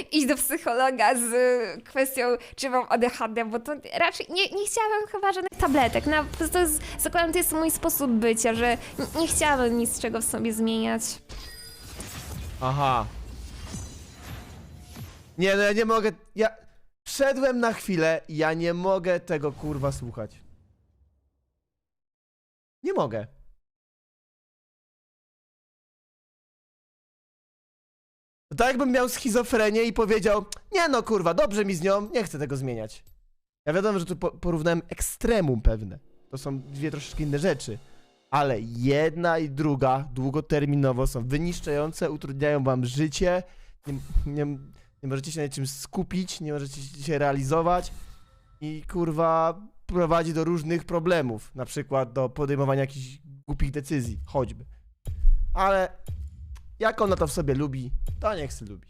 iść do psychologa z kwestią, czy mam ADHD, bo to raczej nie, nie chciałabym chyba żadnych tabletek. No, po prostu zakładam, to jest mój sposób bycia, że n- nie chciałabym nic czego w sobie zmieniać. Aha. Nie, no ja nie mogę. Ja wszedłem na chwilę, ja nie mogę tego kurwa słuchać. Nie mogę. To tak jakbym miał schizofrenię i powiedział, nie no kurwa, dobrze mi z nią, nie chcę tego zmieniać. Ja wiadomo, że tu po porównałem ekstremum pewne. To są dwie troszeczkę inne rzeczy. Ale jedna i druga długoterminowo są wyniszczające, utrudniają wam życie. Nie, nie, nie możecie się na czym skupić, nie możecie się realizować i kurwa prowadzi do różnych problemów, na przykład do podejmowania jakichś głupich decyzji, choćby. Ale jak ona to w sobie lubi, to niech se lubi.